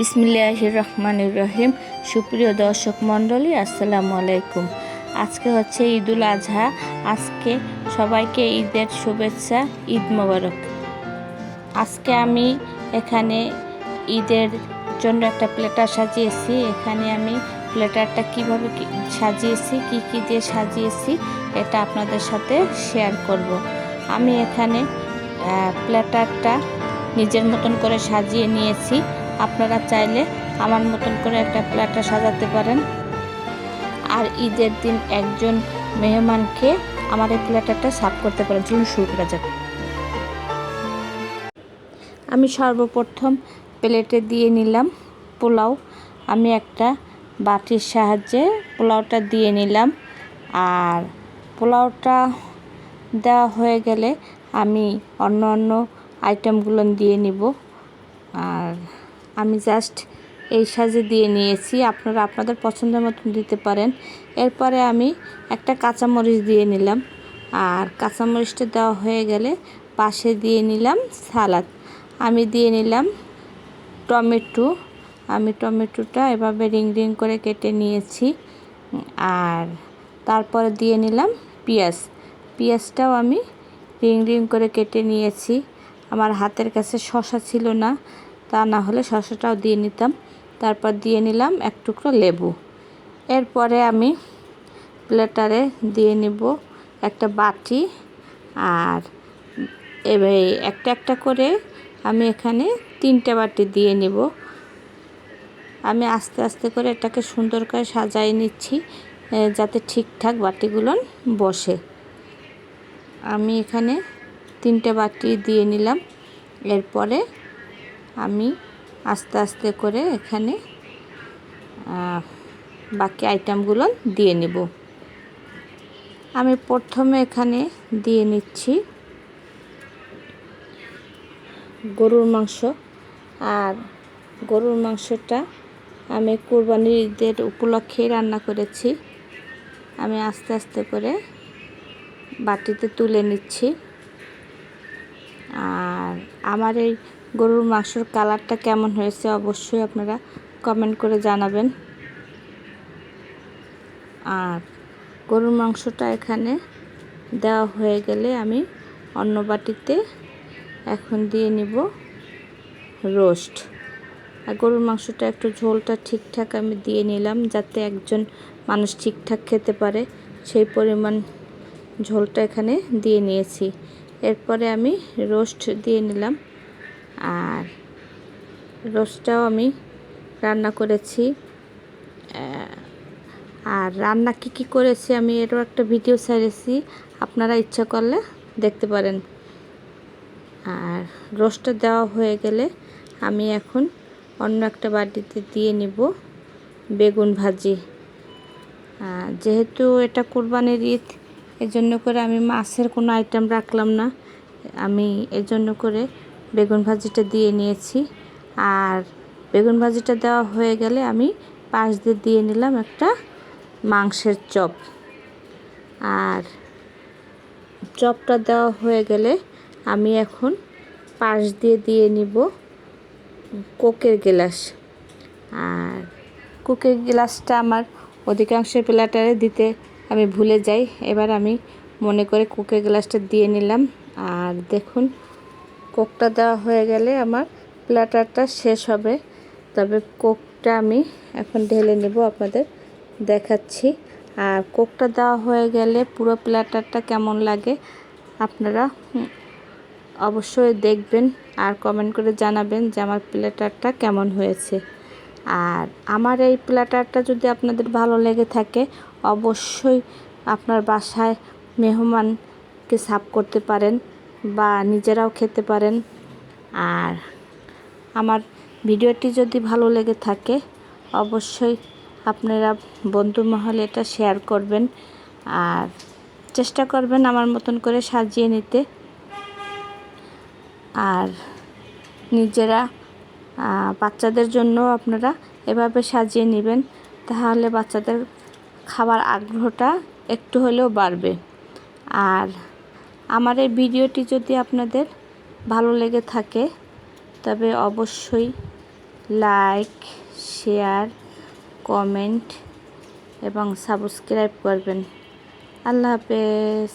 বিসমিল্লাহ রহমান রহিম। সুপ্রিয় দর্শক মণ্ডলী, আসসালামু আলাইকুম। আজকে হচ্ছে ঈদুল আজহা। আজকে সবাইকে ঈদের শুভেচ্ছা, ঈদ মোবারক। আজকে আমি এখানে ঈদের জন্য একটা প্লেটার সাজিয়েছি। এখানে আমি প্লেটারটা কীভাবে সাজিয়েছি, কি কি দিয়ে সাজিয়েছি, এটা আপনাদের সাথে শেয়ার করব। আমি এখানে প্লেটারটা নিজের মতন করে সাজিয়ে নিয়েছি। আপনারা চাইলে আমার মতন করে একটা প্লেটার সাজাতে পারেন। আর ঈদের দিন একজন মেহমানকে আমার এই প্ল্যাটারটা সার্ভ করতে পারেন। চলুন শুরু করা যাক। আমি সর্বপ্রথম প্লেটে দিয়ে নিলাম পোলাও। আমি একটা বাটির সাহায্যে পোলাওটা দিয়ে নিলাম। আর পোলাওটা দেওয়া হয়ে গেলে আমি অন্য অন্য আইটেমগুলো দিয়ে নিব। আর আমি জাস্ট এই সাজে দিয়ে নিয়েছি। আপনারা আপনাদের পছন্দের মতন দিতে পারেন। এরপরে আমি একটা কাঁচামরিচ দিয়ে নিলাম। আর কাঁচামরিচটা দেওয়া হয়ে গেলে পাশে দিয়ে নিলাম সালাদ। আমি দিয়ে নিলাম টমেটো। আমি টমেটোটা এভাবে রিং রিং করে কেটে নিয়েছি। আর তারপরে দিয়ে নিলাম পেঁয়াজ। পেঁয়াজটাও আমি রিং রিং করে কেটে নিয়েছি। আমার হাতের কাছে শশা ছিল না। তা না হলে শশাটাও দিয়ে নিতাম। তারপর দিয়ে নিলাম এক টুকরো লেবু। এরপরে আমি প্লেটারে দিয়ে নিব একটা বাটি আর এবার একটা একটা করে আমি এখানে তিনটে বাটি দিয়ে নিব। আমি আস্তে আস্তে করে এটাকে সুন্দর করে সাজাই নিচ্ছি যাতে ঠিকঠাক বাটিগুলো বসে। আমি এখানে তিনটে বাটি দিয়ে নিলাম। এরপরে আমি আস্তে আস্তে করে এখানে বাকি আইটেমগুলো দিয়ে নেব। আমি প্রথমে এখানে দিয়ে নিচ্ছি গরুর মাংস। আর গরুর মাংসটা আমি কোরবানির ঈদের উপলক্ষে রান্না করেছি। আমি আস্তে আস্তে করে বাটিতে তুলে নিচ্ছি। আর আমার এই গরুর মাংসর কালারটা কেমন হয়েছে অবশ্যই আপনারা কমেন্ট করে জানাবেন। আর গরুর মাংসটা এখানে দেওয়া হয়ে গেলে আমি অন্য বাটিতে এখন দিয়ে নিব রোস্ট। আর গরুর মাংসটা একটু ঝোলটা ঠিকঠাক আমি দিয়ে নিলাম যাতে একজন মানুষ ঠিকঠাক খেতে পারে, সেই পরিমাণ ঝোলটা এখানে দিয়ে নিয়েছি। এরপরে আমি রোস্ট দিয়ে নিলাম। আর রোস্টটাও আমি রান্না করেছি। আর রান্না কি কি করেছি আমি এরও একটা ভিডিও ছেড়েছি, আপনারা ইচ্ছা করলে দেখতে পারেন। আর রোস্টটা দেওয়া হয়ে গেলে আমি এখন অন্য একটা বাটিতে দিয়ে নিব বেগুন ভাজি। যেহেতু এটা কোরবানির ঈদ, এজন্য করে আমি মাছের কোনো আইটেম রাখলাম না। আমি এজন্য করে বেগুন ভাজিটা দিয়ে নিয়েছি। আর বেগুন ভাজিটা দেওয়া হয়ে গেলে আমি পাশ দিয়ে দিয়ে নিলাম একটা মাংসের চপ। আর চপটা দেওয়া হয়ে গেলে আমি এখন পাশ দিয়ে দিয়ে নিব কোকের গ্লাস। আর কোকের গ্লাসটা আমার অধিকাংশ প্লেটারে দিতে আমি ভুলে যাই। এবার আমি মনে করে কোকের গ্লাসটা দিয়ে নিলাম। আর দেখুন কোকটা দেওয়া হয়ে গেলে আমার প্ল্যাটারটা শেষ হবে। তবে কোকটা আমি এখন ঢেলে নেব, আপনাদের দেখাচ্ছি। আর কোকটা দেওয়া হয়ে গেলে পুরো প্ল্যাটারটা কেমন লাগে আপনারা অবশ্যই দেখবেন আর কমেন্ট করে জানাবেন যে আমার প্ল্যাটারটা কেমন হয়েছে। আর আমার এই প্ল্যাটারটা যদি আপনাদের ভালো লেগে থাকে, অবশ্যই আপনার বাসায় মেহমানকে সার্ভ করতে পারেন। বা নিজেরাও খেতে পারেন। আর আমার ভিডিওটি যদি ভালো লেগে থাকে, অবশ্যই আপনারা বন্ধু মহলে এটা শেয়ার করবেন। আর চেষ্টা করবেন আমার মতন করে সাজিয়ে নিতে। আর নিজেরা বাচ্চাদের জন্য আপনারা এভাবে সাজিয়ে নেবেন, তাহলে বাচ্চাদের খাবার আগ্রহটা একটু হলেও বাড়বে। আর আমার এই ভিডিওটি যদি আপনাদের ভালো লেগে থাকে, তবে অবশ্যই লাইক, শেয়ার, কমেন্ট এবং সাবস্ক্রাইব করবেন। আল্লাহ হাফেজ।